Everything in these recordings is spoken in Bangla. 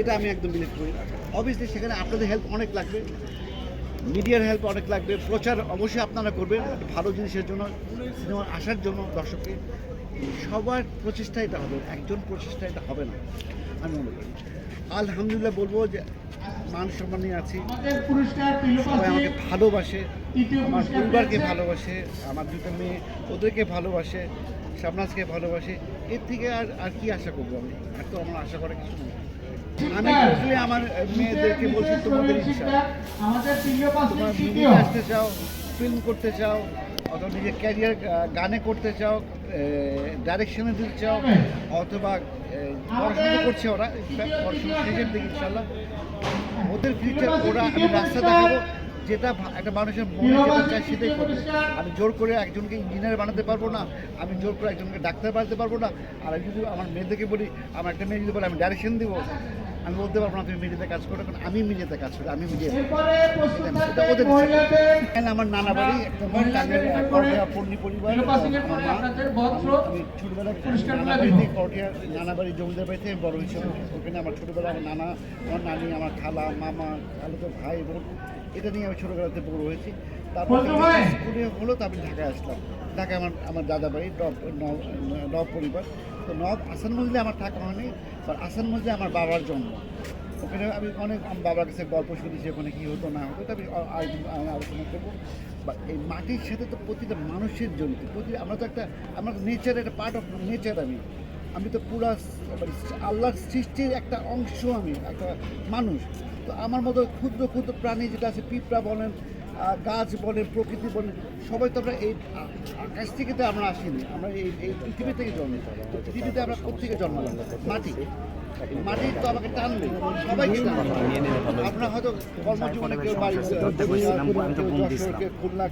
এটা আমি একদম বিলিভ করি। অবভিয়াসলি সেখানে আপনাদের হেল্প অনেক লাগবে। মিডিয়ার হেল্প অনেক লাগবে। প্রচার অবশ্যই আপনারা করবেন। ভালো জিনিসের জন্য সিনেমা আসার জন্য দর্শককে। সবার প্রচেষ্টা এটা হবে। একজন প্রচেষ্টা এটা হবে না, আমি মনে করি। আলহামদুলিল্লাহ বলব যে, মান সম্মান নিয়ে আছি। সবাই আমাকে ভালোবাসে। আমার পরিবারকে ভালোবাসে। আমার দুটো মেয়ে, ওদেরকে ভালোবাসে। শাবনাজকে ভালোবাসে। এর থেকে আর আর কি আশা করব আমি? আর তো আমার আশা করার কিছু নেই। আমি আসলে আমার মেয়েদেরকে বলছি তোমাদের ইচ্ছা। তোমরা তৃতীয় আসতে চাও ফিল্ম করতে চাও অথবা নিজের ক্যারিয়ার গানে করতে চাও ডাইরেকশনে দিতে চাও অথবা পড়াশোনা করছে ওরা পড়াশোনা শেষের দিকে ইনশাল্লাহ ওদের ফিউচার ওরা আমি রাস্তা দেখাবো। যেটা একটা মানুষের মনে যেটা চায় সেটাই করবে। আমি জোর করে একজনকে ইঞ্জিনিয়ার বানাতে পারব না আমি জোর করে একজনকে ডাক্তার বানাতে পারব না আর আমি যদি আমার মেয়েদেরকে বলি আমার একটা মেয়ে যদি বলে আমি ডাইরেকশন দিব আমি বলতে পারব না তুমি মিডিয়াতে কাজ করো কারণ আমি মিডিয়াতে কাজ করি আমি এটা ওদের এখানে আমার নানা বাড়ি একটা পরিবার নির্বাচনের আমার পরে মা। আপনাদের ভদ্র আমি ছোটবেলা নানা বাড়ি জমিদার বাড়ি থেকে বড় হয়েছে ওখানে আমার ছোটবেলা আমার নানা আমার নানি আমার খালা মামা খালতো ভাই বোন এটা নিয়ে আমি ছোটবেলাতে বড় হয়েছি। তারপর। স্কুলে হলো তারপর ঢাকায় আসলাম। ঢাকায় আমার আমার দাদা বাড়ি নব নব- নব পরিবার। তো নব আসান মজলে আমার থাকা হয়নি বা আসান মজলে আমার বাবার জন্ম। ওখানে আমি অনেক আমার বাবার কাছে গল্প শুনেছি ওখানে কী হতো না হতো তবে আমি আলোচনা করব। বা এই মাটির সাথে তো প্রতিটা মানুষের জড়িত। প্রতি আমরা তো একটা আমার নেচার একটা পার্ট অফ নেচার আমি। আমি তো পুরা আল্লাহ আল্লাহর সৃষ্টির একটা অংশ আমি, একটা মানুষ। তো আমার মতো ক্ষুদ্র ক্ষুদ্র প্রাণী যেটা আছে, পিঁপড়া বলেন গাছ বলেন, প্রকৃতি বলেন, সবাই তো আমরা এই আকাশ থেকে তো আমরা আসিনি। আমরা এই এই পৃথিবী থেকে জন্ম তো পৃথিবীতে আমরা কোথেকে জন্মালাম? মাটি। মাটি তো আমাকে টানবে সবাই টানবে আপনার হয়তো কর্মজীবনে কেউ বাড়ি কেউ খুলনা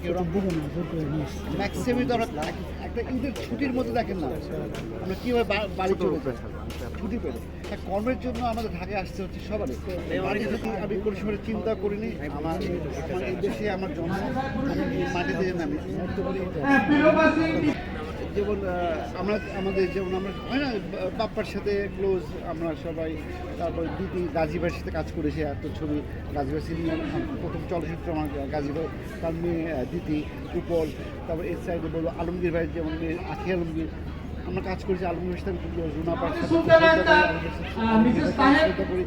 তো আমরা একটা ঈদের ছুটির মধ্যে দেখেন না। আমরা কীভাবে বাড়ি চলে যাই? ছুটি পেলে। তা কর্মের জন্য আমাদের ঢাকায় আসতে হচ্ছে সবারই। আমি কোনো সময় চিন্তা করিনি আমার আমার দেশে আমার জন্ম আমি মাটিতে আমি যেমন আমরা আমাদের যেমন আমরা হয় না বাপ্পার সাথে ক্লোজ আমরা সবাই তারপর দিদি গাজীবার সাথে কাজ করেছে এত ছবি গাজীবার সিনিয়র প্রথম চলচ্চিত্র আমার গাজীবার তার মেয়ে দিদি উপল তারপর এর সাইডে বলব আলমগীর ভাই যেমন মেয়ে আখি আলমগীর আমরা কাজ করেছি আলমগীর সাথে রুনা পার সাথে করি,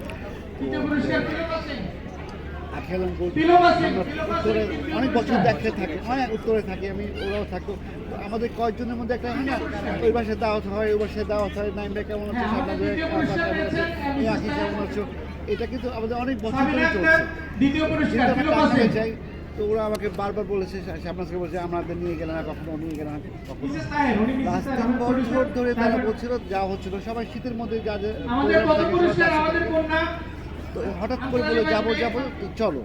বিলবাসী। উত্তরে অনেক বছর দেখতে থাকি হ্যাঁ উত্তরে থাকি আমি ওরাও থাকতো আমাদের কয়েকজনের মধ্যে একটা হয় না ওই বাসায় দাওয়াত হয় ওই বাসায় দাওয়াত হয় নাইম কেমন আছো পেয়েছেন এই আখি কেমন আছো এটা কিন্তু আমাদের অনেক বছর ধরে চলছে। যাই তো ওরা আমাকে বারবার বলেছে সামনাজকে বলছে আমাদের নিয়ে গেলে না কখনো নিয়ে গেলে না কখনো লাস্ট তিন বছর ধরে তারা বলছিল যা হচ্ছিল সবাই শীতের মধ্যে যা যে তো হঠাৎ করে বলে যাব যাব তো চলো।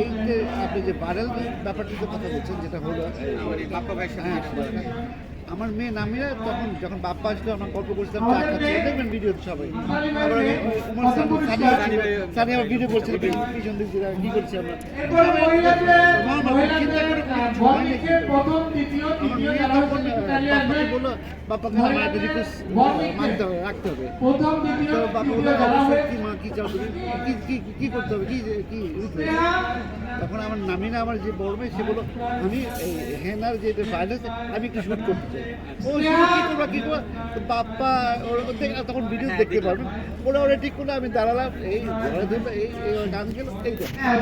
এই যে আপনি যে ভাইরাল ব্যাপারটিতে কথা বলছেন যেটা হলো বাপ্পা ভাই হ্যাঁ আমার মেয়ে নামিয়া তখন যখন বাপ্পা আসলো আমার গল্প করছিলাম চা খাচ্ছি দেখবেন ভিডিও সবাই। তারপরে আমি সানি আমার ভিডিও করছিল পিছন দিক দিয়ে কি করছি আমরা। চিন্তা করে হয় মেয়ে বাপ্পাকে বলল বাপ্পাকে আমার একটা রিকোয়েস্ট মানতে হবে রাখতে হবে। তো বাবা বলল অবশ্যই হয়ে মা কি চাও তুমি কি কি কি- কি করতে হবে? কি কি তখন আমার নামিনা আমার যে বলবে সে বলল আমি হেনার যে ভাইরাস আমি একটু শুট করতে চাই। ও কি করবা কি বাপ্পা ওর তখন ভিডিও দেখতে পারবেন ওরা ওরা ঠিক করল আমি দাঁড়ালাম এই ধরে ধরলো এই গান গেল এই। হ্যাঁ,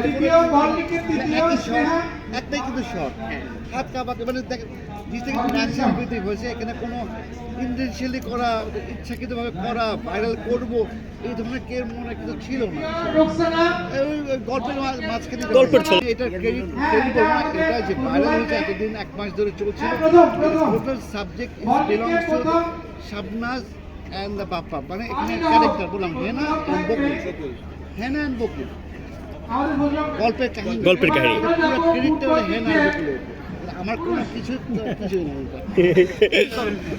স্নেহা। একটাই কিন্তু শট হাত কাঁপাতে মানে দেখেন জিনিসটা কিন্তু ন্যাচারাল হয়েছে এখানে কোনো ইন্টেনশিয়ালি করা ইচ্ছাকৃতভাবে করা ভাইরাল করব এই ধরনের কেউ মনে কিন্তু ছিল না। গল্পের মাঝখানে গল্পের ক্রেডিট এটা যে ভাইরাল হয়েছে এতদিন এক মাস ধরে চলছিল প্রথম, প্রথম। Total subject belongs to Shabnaz and the Bappa মানে এখানে ক্যারেক্টার বললাম হেনা অ্যান্ড বকুল। হেনা অ্যান্ড বকুল। গল্পের কাহিনী। গল্পের কাহিনী। পুরো ক্রেডিটটা হেনা বকুলের। আমার কোনো কিছু কিছুই নেই।